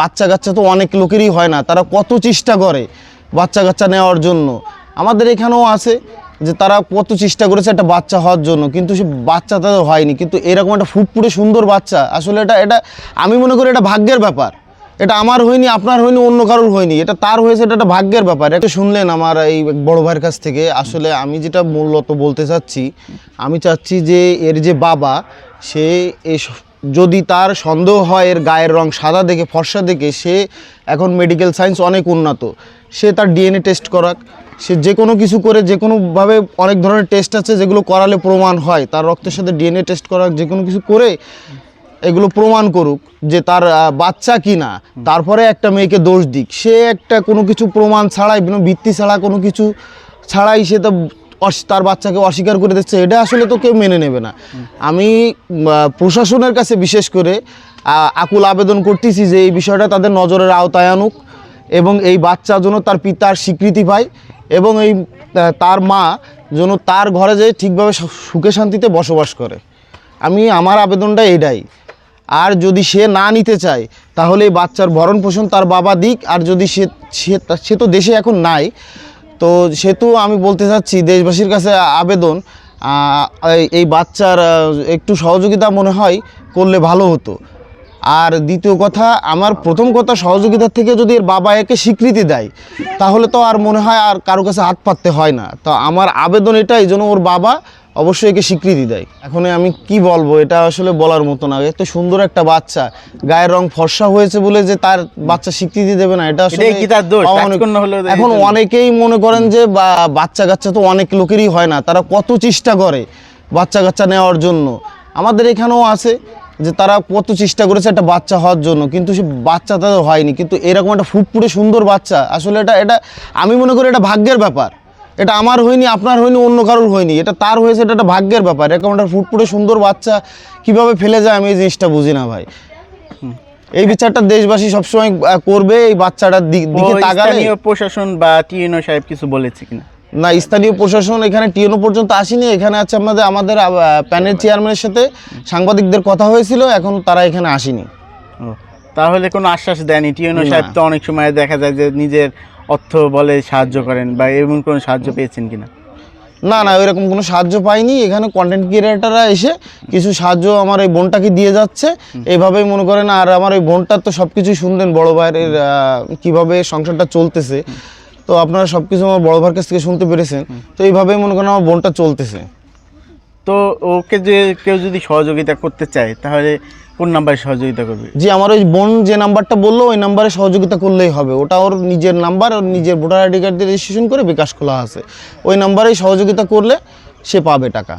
বাচ্চা কাচ্চা তো অনেক লোকেরই হয় না, তারা কত চেষ্টা করে বাচ্চা কাচ্চা নেওয়ার জন্য। আমাদের এখানেও আছে যে তারা কত চেষ্টা করেছে একটা বাচ্চা হওয়ার জন্য, কিন্তু সে বাচ্চা তাদের হয়নি। কিন্তু এরকম একটা ফুটফুটে সুন্দর বাচ্চা, আসলে এটা এটা আমি মনে করি এটা ভাগ্যের ব্যাপার। এটা আমার হয়নি, আপনার হয়নি, অন্য কারোর হয়নি। এটা তার হয়েছে, এটা একটা ভাগ্যের ব্যাপার। এটা শুনলেন আমার এই বড় ভাইয়ের কাছ থেকে, আসলে আমি যেটা মূলত বলতে চাচ্ছি, আমি চাচ্ছি যে এর যে বাবা, সে এই যদি তার সন্দেহ হয় এর গায়ের রং সাদা দেখে, ফর্সা দেখে, সে এখন মেডিকেল সায়েন্স অনেক উন্নত। সে তার ডিএনএ টেস্ট করাক। সে যে কোনো কিছু করে, যে কোনোভাবে অনেক ধরনের টেস্ট আছে যেগুলো করালে প্রমাণ হয়। তার রক্তের সাথে ডিএনএ টেস্ট করাক, যে কোনো কিছু করে এগুলো প্রমাণ করুক যে তার বাচ্চা কি না তারপরে একটা মেয়েকে দোষ দিক। সে একটা কোনো কিছু প্রমাণ ছাড়াই ভিত্তি ছাড়া কোনো কিছু ছাড়াই সে তো তার বাচ্চাকে অস্বীকার করে দিচ্ছে, এটা আসলে তো কেউ মেনে নেবে না। আমি প্রশাসনের কাছে বিশেষ করে আকুল আবেদন করতেছি যে এই বিষয়টা তাদের নজরের আওতায় আনুক এবং এই বাচ্চা যেন তার পিতার স্বীকৃতি পায় এবং এই তার মা যেন তার ঘরে যেয়ে ঠিকভাবে সুখে শান্তিতে বসবাস করে। আমি, আমার আবেদনটা এটাই আর যদি সে না নিতে চায়, তাহলে এই বাচ্চার ভরণ পোষণ তার বাবা দিক। আর যদি সে সে সে তো দেশে এখন নাই তো সেহেতু আমি বলতে চাচ্ছি, দেশবাসীর কাছে আবেদন এই- বাচ্চার একটু সহযোগিতা মনে হয় করলে ভালো হতো। আর দ্বিতীয় কথা আমার প্রথম কথা সহযোগিতার থেকে যদি এর বাবা একে স্বীকৃতি দেয় তাহলে তো আর মনে হয় আর কারও কাছে হাত পাততে হয় না। তো আমার আবেদন এটাই যেন ওর বাবা অবশ্যই একে স্বীকৃতি দেয়। এখন আমি কি বলব এটা আসলে বলার মতো না। এত সুন্দর একটা বাচ্চা গায়ের রং ফর্সা হয়েছে বলে যে তার বাচ্চা স্বীকৃতি দেবে না এটা আসলে এখন অনেকেই মনে করেন যে বাচ্চা কাচ্চা তো অনেক লোকেরই হয় না তারা কত চেষ্টা করে বাচ্চা কাচ্চা নেওয়ার জন্য। আমাদের এখানেও আছে যে তারা কত চেষ্টা করেছে একটা বাচ্চা হওয়ার জন্য কিন্তু সে বাচ্চা তাদের হয়নি কিন্তু এরকম একটা ফুটফুটে সুন্দর বাচ্চা আসলে এটা এটা আমি মনে করি এটা ভাগ্যের ব্যাপার। এটা আমার হয়নি আপনার হয়নি অন্য কারোর হয়নি এটা তার হয়েছে এটা একটা ভাগ্যের ব্যাপার। এরকম একটা ফুটফুটে সুন্দর বাচ্চা কীভাবে ফেলে যায় আমি এই জিনিসটা বুঝি না ভাই। এই বিচারটা দেশবাসী সবসময় করবে এই বাচ্চাটার দিক- তাকালে। প্রশাসন বা টিএনও সাহেব কিছু বলেছে কিনা? না স্থানীয় প্রশাসন এখানে টিএনও পর্যন্ত আসেনি। এখানে আছে আমাদের আমাদের প্যানেল চেয়ারম্যানের সাথে সাংবাদিকদের কথা হয়েছিল এখন তারা এখানে আসেনি। তাহলে কোনো আশ্বাস দেয়নি? টিএনও। সাহেব তো অনেক সময় দেখা যায় যে নিজের অর্থ বলে সাহায্য করেন বা এমন কোনো সাহায্য পেয়েছেন কিনা? না না এরকম কোনো সাহায্য পাইনি। এখানে কন্টেন্ট ক্রিয়েটাররা এসে কিছু সাহায্য আমার এই বোনটাকে দিয়ে যাচ্ছে। এইভাবেই মনে করেন আর আমার এই বোনটার তো সব কিছুই শুনলেন বড় ভাইয়ের কীভাবে সংসারটা চলতেছে। তো আপনারা সব কিছু আমার বড় ভাইয়ের কাছ থেকে শুনতে পেরেছেন। তো এইভাবেই মনে করেন আমার বোনটা চলতেছে। তো ওকে যে কেউ যদি সহযোগিতা করতে চায় তাহলে কোন নাম্বারে সহযোগিতা করবে? জি আমার ওই বোন যে নাম্বারটা বলল ওই নাম্বারে সহযোগিতা করলেই হবে। ওটা ওর নিজের নাম্বার ওর নিজের ভোটার আইডি কার্ড দিয়ে রেজিস্ট্রেশন করে বিকাশ খোলা আছে। ওই নাম্বারেই সহযোগিতা করলে সে পাবে টাকা।